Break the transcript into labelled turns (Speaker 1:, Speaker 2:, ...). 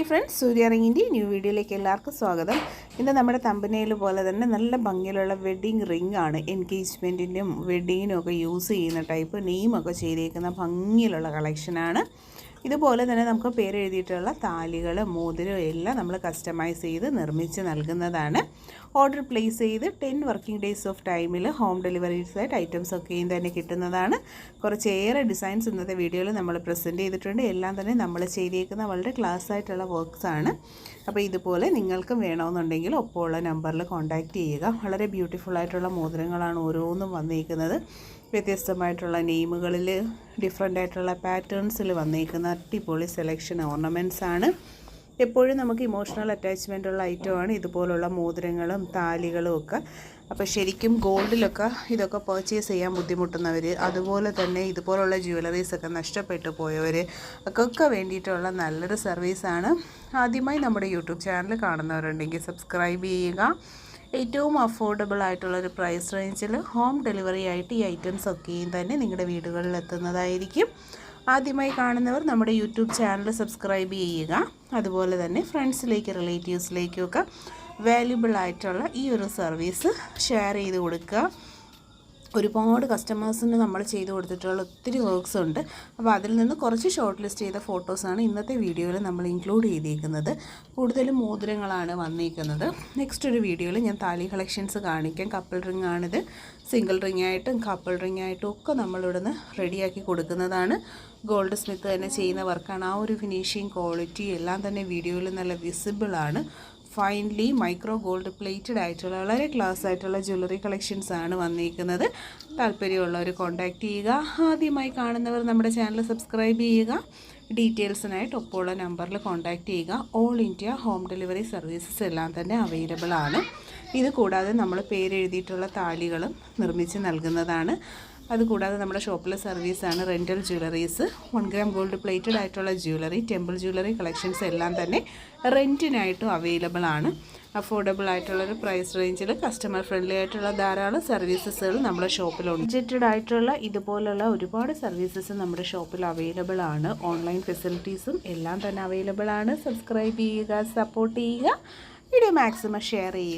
Speaker 1: Hi friends സൂര്യ റിങ്ങിന്റെ new വീഡിയോയിലേക്ക് എല്ലാവർക്കും സ്വാഗതം. ഇന്ന് നമ്മുടെ തമ്പനയിൽ പോലെ തന്നെ നല്ല ഭംഗിയിലുള്ള വെഡ്ഡിങ് റിംഗ് ആണ് എൻഗേജ്മെന്റിന്റെയും വെഡ്ഡിങ്ങിനും ഒക്കെ യൂസ് ചെയ്യുന്ന ടൈപ്പ് നെയിമൊക്കെ ചെയ്തേക്കുന്ന ഭംഗിയിലുള്ള കളക്ഷനാണ് ഇതുപോലെ തന്നെ നമുക്ക് പേരെഴുതിയിട്ടുള്ള താലികൾ മോതിരം എല്ലാം നമ്മൾ കസ്റ്റമൈസ് ചെയ്ത് നിർമ്മിച്ച് നൽകുന്നതാണ്. ഓർഡർ പ്ലേസ് ചെയ്ത് ടെൻ വർക്കിംഗ് ഡേയ്സ് ഓഫ് ടൈമിൽ ഹോം ഡെലിവറീസ് ആയിട്ട് ഐറ്റംസ് ഒക്കെയും തന്നെ കിട്ടുന്നതാണ്. കുറച്ചേറെ ഡിസൈൻസ് ഇന്നത്തെ വീഡിയോയിൽ നമ്മൾ പ്രസന്റ് ചെയ്തിട്ടുണ്ട്. എല്ലാം തന്നെ നമ്മൾ ചെയ്തേക്കുന്ന വളരെ ക്ലാസ് ആയിട്ടുള്ള വർക്ക്സ് ആണ്. അപ്പോൾ ഇതുപോലെ നിങ്ങൾക്കും വേണമെന്നുണ്ടെങ്കിൽ ഒപ്പമുള്ള നമ്പറിൽ കോൺടാക്റ്റ് ചെയ്യുക. വളരെ ബ്യൂട്ടിഫുൾ ആയിട്ടുള്ള മോതിരങ്ങളാണ് ഓരോന്നും വന്നിരിക്കുന്നത് വ്യത്യസ്തമായിട്ടുള്ള നെയിമുകളിൽ ഡിഫറെന്റ് ആയിട്ടുള്ള പാറ്റേൺസിൽ വന്നിരിക്കുന്ന അടിപൊളി സെലക്ഷൻ ഓർണമെന്റ്സ് ആണ്. എപ്പോഴും നമുക്ക് ഇമോഷണൽ ഉള്ള ഐറ്റമാണ് ഇതുപോലുള്ള മോതിരങ്ങളും താലികളും ഒക്കെ. അപ്പോൾ ശരിക്കും ഗോൾഡിലൊക്കെ ഇതൊക്കെ പർച്ചേസ് ചെയ്യാൻ ബുദ്ധിമുട്ടുന്നവർ അതുപോലെ തന്നെ ഇതുപോലുള്ള ജ്വല്ലറീസ് ഒക്കെ നഷ്ടപ്പെട്ടു പോയവർ ഒക്കെ വേണ്ടിയിട്ടുള്ള നല്ലൊരു സർവീസാണ് ആദ്യമായി നമ്മുടെ യൂട്യൂബ് ചാനൽ കാണുന്നവരുണ്ടെങ്കിൽ സബ്സ്ക്രൈബ് ചെയ്യുക. ഏറ്റവും അഫോർഡബിൾ ആയിട്ടുള്ളൊരു പ്രൈസ് റേഞ്ചിൽ ഹോം ഡെലിവറി ആയിട്ട് ഈ ഐറ്റംസ് ഒക്കെയും തന്നെ നിങ്ങളുടെ വീടുകളിൽ എത്തുന്നതായിരിക്കും. ആദ്യമായി കാണുന്നവർ നമ്മുടെ യൂട്യൂബ് ചാനൽ സബ്സ്ക്രൈബ് ചെയ്യുക. അതുപോലെ തന്നെ ഫ്രണ്ട്സിലേക്ക് റിലേറ്റീവ്സിലേക്കുമൊക്കെ വാല്യുബിൾ ആയിട്ടുള്ള ഈ ഒരു സർവീസ് ഷെയർ ചെയ്ത് കൊടുക്കുക. ഒരുപാട് കസ്റ്റമേഴ്സിന് നമ്മൾ ചെയ്ത് കൊടുത്തിട്ടുള്ള ഒത്തിരി വർക്ക്സ് ഉണ്ട്. അപ്പോൾ അതിൽ നിന്ന് കുറച്ച് ഷോർട്ട് ലിസ്റ്റ് ചെയ്ത ഫോട്ടോസാണ് ഇന്നത്തെ വീഡിയോയിൽ നമ്മൾ ഇൻക്ലൂഡ് ചെയ്തിരിക്കുന്നത് കൂടുതലും മോതിരങ്ങളാണ് വന്നിരിക്കുന്നത് നെക്സ്റ്റ് ഒരു വീഡിയോയിൽ ഞാൻ താലി കളക്ഷൻസ് കാണിക്കാം. കപ്പിൾ റിംഗ് ആണിത്. സിംഗിൾ റിംഗ് ആയിട്ടും കപ്പിൾ റിംഗ് ആയിട്ടും ഒക്കെ നമ്മളിവിടുന്ന് റെഡിയാക്കി കൊടുക്കുന്നതാണ്. ഗോൾഡ് സ്മിത്ത് തന്നെ ചെയ്യുന്ന വർക്കാണ് ആ ഒരു ഫിനിഷിങ് ക്വാളിറ്റി എല്ലാം തന്നെ വീഡിയോയിൽ നല്ല വിസിബിൾ ആണ്. ഫൈൻലി മൈക്രോ ഗോൾഡ് പ്ലേറ്റഡ് ആയിട്ടുള്ള വളരെ ക്ലാസ് ആയിട്ടുള്ള ജ്വല്ലറി കളക്ഷൻസ് ആണ് വന്നിരിക്കുന്നത്. താല്പര്യമുള്ളവർ കോൺടാക്റ്റ് ചെയ്യുക. ആദ്യമായി കാണുന്നവർ നമ്മുടെ ചാനൽ സബ്സ്ക്രൈബ് ചെയ്യുക. ഡീറ്റെയിൽസിനായിട്ട് ഒപ്പമുള്ള നമ്പറിൽ കോൺടാക്ട് ചെയ്യുക. All India home delivery services എല്ലാം തന്നെ അവൈലബിൾ ആണ്. ഇത് കൂടാതെ നമ്മൾ പേരെഴുതിയിട്ടുള്ള താലികളും നിർമ്മിച്ച് നൽകുന്നതാണ്. അതുകൂടാതെ നമ്മുടെ ഷോപ്പിലെ സർവീസാണ് rental jewelleries one gram gold plated ആയിട്ടുള്ള ജ്വല്ലറി ടെമ്പിൾ ജ്വല്ലറി കളക്ഷൻസ് എല്ലാം തന്നെ റെന്റിനായിട്ടും അവൈലബിൾ ആണ്. അഫോർഡബിൾ ആയിട്ടുള്ളൊരു പ്രൈസ് റേഞ്ചിൽ കസ്റ്റമർ ഫ്രണ്ട്ലി ആയിട്ടുള്ള ധാരാളം സർവീസസുകൾ നമ്മുടെ ഷോപ്പിലുണ്ട് ബഡ്ജറ്റഡ് ആയിട്ടുള്ള ഇതുപോലുള്ള ഒരുപാട് സർവീസസ് നമ്മുടെ ഷോപ്പിൽ അവൈലബിൾ ആണ്. ഓൺലൈൻ ഫെസിലിറ്റീസും എല്ലാം തന്നെ അവൈലബിൾ ആണ്. സബ്സ്ക്രൈബ് ചെയ്യുക സപ്പോർട്ട് ചെയ്യുക. വീഡിയോ മാക്സിമം ഷെയർ ചെയ്യുക.